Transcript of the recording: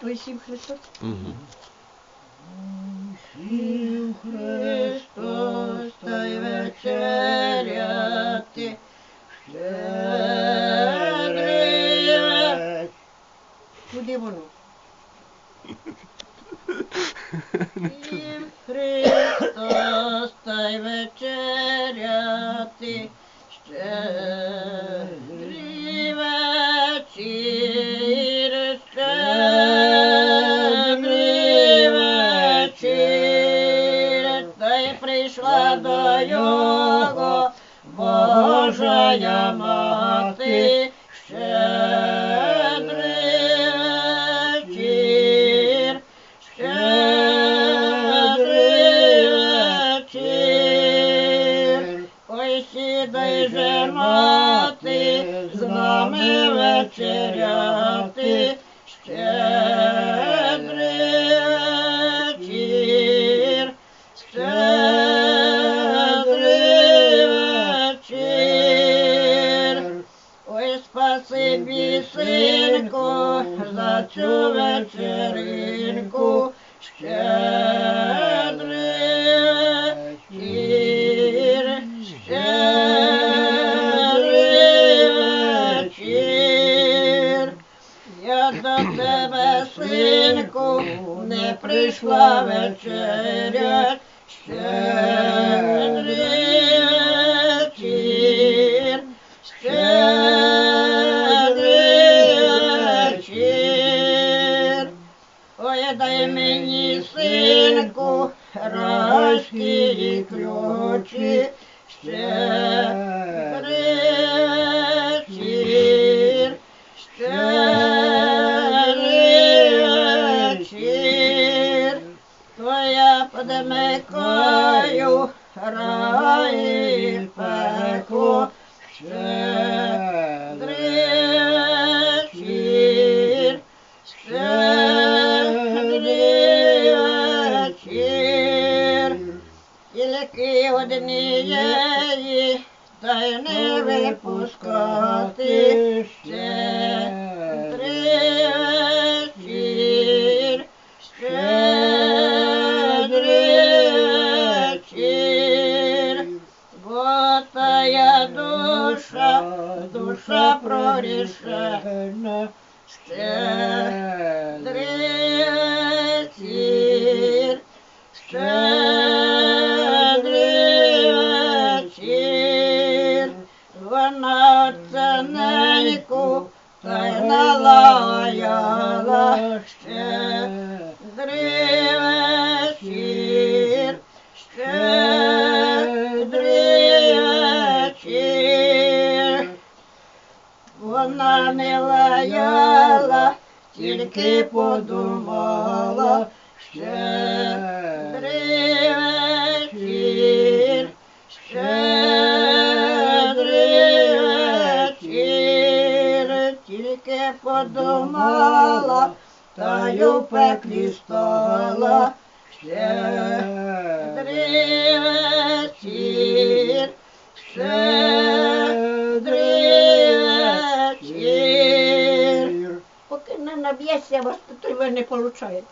Той си им Христос? Сил Христос, Той вечеря ти, щедрия. Куди воно? Сил Христос, Той вечеря ти, щедрия. Прийшла до його Божая мати, щедрий вечір, щедрий мати, з нами вечеряти, щедрий вечір, щедрий спасибі, синку, за цю вечеринку, щедрий вечір, щедрий вечір. Я до тебе, синку, не прийшла вечеря, щедрий райські ключі, ще вечір, ще вечір. Твоя подмикаю, рай пеку пекло, Тільки однієї, та й не випускати, щедрий вечір, щедрий вечір. Бо душа, душа прорішена, щедрий вечір, щедрий оцененьку та й налаяла, щедрий вечір, щедрий вечір. Вона не лаяла, тільки подумала, щедрий тільки подумала, та й у пеклі стала, щедрий вечір, щедрий вечір. Поки не наб'єшся, вас то не виходить.